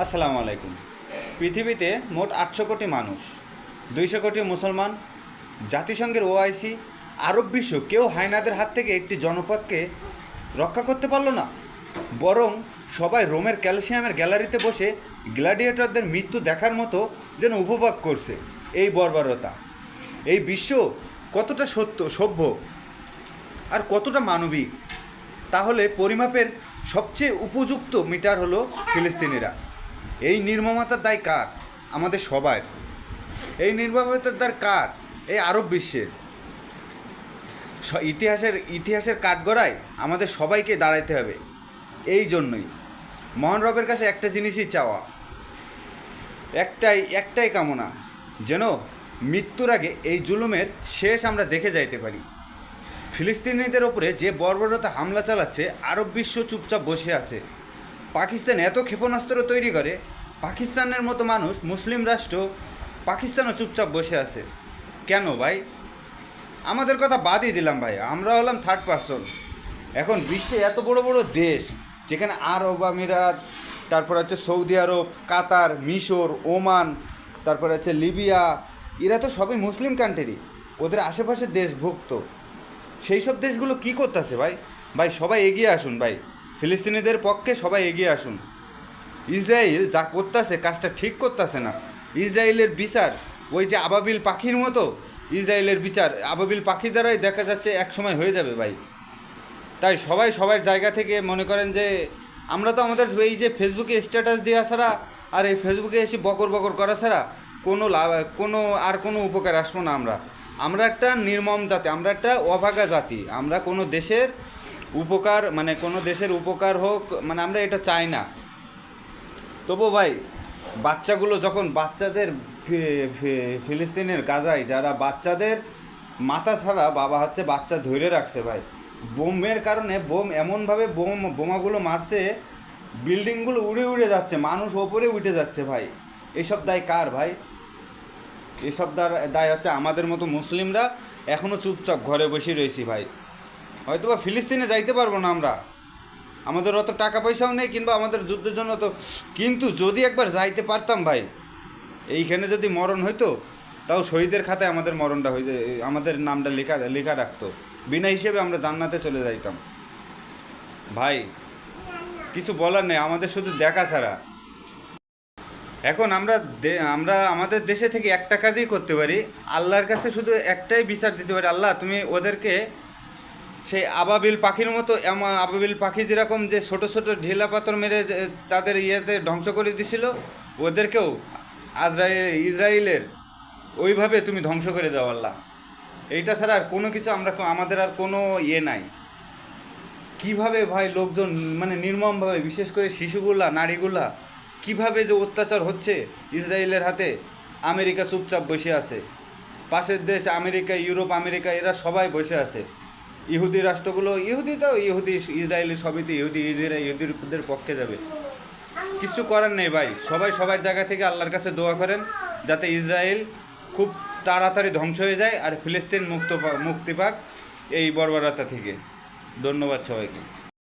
আসসালামু আলাইকুম। পৃথিবীতে মোট আটশো কোটি মানুষ, দুইশো কোটি মুসলমান, জাতিসংঘের ওআইসি, আরব বিশ্ব কেউ হায়নাদের হাত থেকে একটি জনপদকে রক্ষা করতে পারল না। বরং সবাই রোমের ক্যালসিয়ামের গ্যালারিতে বসে গ্ল্যাডিয়েটরদের মৃত্যু দেখার মতো যেন উপভোগ করছে এই বর্বরতা। এই বিশ্ব কতটা সত্য, সভ্য আর কতটা মানবিক, তাহলে পরিমাপের সবচেয়ে উপযুক্ত মিটার হলো ফিলিস্তিনিরা। এই নির্মমতার দায় কার? আমাদের সবার। এই নির্মমতার দায় কার? এই আরব বিশ্বের। ইতিহাসের ইতিহাসের কাঠগড়ায় আমাদের সবাইকে দাঁড়াইতে হবে। এই জন্যই। মহান রবের কাছে একটা জিনিসই চাওয়া। একটাই একটাই কামনা, যেন মৃত্যুর আগে এই জুলুমের শেষ আমরা দেখে যাইতে পারি। ফিলিস্তিনিদের ওপরে যে বর্বরতা হামলা চালাচ্ছে, আরব বিশ্ব চুপচাপ বসে আছে। পাকিস্তান এত ক্ষেপণাস্ত্র তৈরি করে, পাকিস্তানের মতো মানুষ, মুসলিম রাষ্ট্র, পাকিস্তানও চুপচাপ বসে আছে। কেন ভাই? আমাদের কথা বাদই দিলাম ভাই, আমরা হলাম থার্ড পার্সন এখন বিশ্বে এত বড় বড় দেশ, যেখানে আরব, আমিরাত, তারপর হচ্ছে সৌদি আরব, কাতার, মিশর, ওমান, তারপর হচ্ছে লিবিয়া, এরা তো সবই মুসলিম কান্ট্রি ওদের আশেপাশের দেশ ভুক্ত সেই সব দেশগুলো কী করতেছে ভাই? ভাই সবাই এগিয়ে আসুন ভাই। ফিলিস্তিনিদের পক্ষে সবাই এগিয়ে আসুন। ইসরায়েল যা করতেছে, কাজটা ঠিক করতেছে না। ইসরায়েলের বিচার, ওই যে আবাবিল পাখির মতো, ইসরায়েলের বিচার, আবাবিল পাখি দ্বারাই দেখা যাচ্ছে এক সময় হয়ে যাবে ভাই। তাই সবাই সবার জায়গা থেকে মনে করেন যে, আমরা তো আমাদের এই যে ফেসবুকে স্ট্যাটাস দেওয়া ছাড়া, আর এই ফেসবুকে এসে বকর বকর করা ছাড়া কোনো লাভ, কোনো, আর কোনো উপকার আসব না আমরা। আমরা একটা নির্মম জাতি, আমরা একটা অভাগা জাতি, আমরা কোনো দেশের উপকার মানে কোনো দেশের উপকার হোক মানে আমরা এটা চাই না। তবু ভাই, বাচ্চাগুলো যখন বাচ্চাদের ফিলিস্তিনের গাজায়, যারা বাচ্চাদের মাথা ছাড়া বাবা হচ্ছে বাচ্চা ধরে রাখছে ভাই, বোমের কারণে বোম এমনভাবে বোম, বোমাগুলো মারছে, বিল্ডিংগুলো উড়ে উড়ে যাচ্ছে, মানুষ ওপরে উঠে যাচ্ছে ভাই। এসব দায় কার ভাই? এসব দায় হচ্ছে আমাদের মতো মুসলিমরা। এখনও চুপচাপ ঘরে বসে রয়েছি ভাই। হয়তো বা ফিলিস্তিনে যাইতে পারব না আমরা। আমাদের অত টাকা পয়সাও নেই, কিংবা আমাদের যুদ্ধের জন্য তো কিন্তু যদি একবার যাইতে পারতাম ভাই, এইখানে যদি মরণ হইতো, তাও শহীদের খাতায় আমাদের মরণটা হয়ে আমাদের নামটা লেখা লেখা রাখতো। বিনা হিসেবে আমরা জান্নাতে চলে যাইতাম। ভাই, কিছু বলার নেই, আমাদের শুধু দেখা ছাড়া। এখন আমরা আমরা আমাদের দেশে থেকে একটা কাজই করতে পারি। আল্লাহর কাছে শুধু একটাই বিচার দিতে পারি। আল্লাহ, তুমি ওদেরকে সেই আবাবিল পাখির মতো আবাবিল পাখি যেরকম যে ছোট ছোট ঢিলা পাথর মেরে তাদের ইয়েতে ধ্বংস করে দিছিল, ওদেরকেও আজরাইল ইসরায়েলের ওইভাবে তুমি ধ্বংস করে দাও আল্লাহ। এইটা ছাড়া আর কোনো কিছু আমরা আমাদের আর কোনো ইয়ে নাই। কীভাবে ভাই লোকজন মানে নির্মমভাবে, বিশেষ করে শিশুগুলা, নারীগুলা, কীভাবে যে অত্যাচার হচ্ছে ইসরায়েলের হাতে, আমেরিকা চুপচাপ বসে আছে। পাশের দেশ আমেরিকা, ইউরোপ, আমেরিকা, এরা সবাই বসে আছে। ইহুদি রাষ্ট্রগুলো, ইহুদি তো ইহুদি ইসরায়েলের সবই তো ইহুদি, ইহুদিরা ইহুদিদের পক্ষে যাবে। কিছু করার নেই ভাই, সবাই সবার জায়গা থেকে আল্লাহর কাছে দোয়া করেন, যাতে ইসরায়েল খুব তাড়াতাড়ি ধ্বংস হয়ে যায় আর ফিলিস্তিন মুক্ত মুক্তি পাক এই বর্বরতা থেকে। ধন্যবাদ সবাইকে।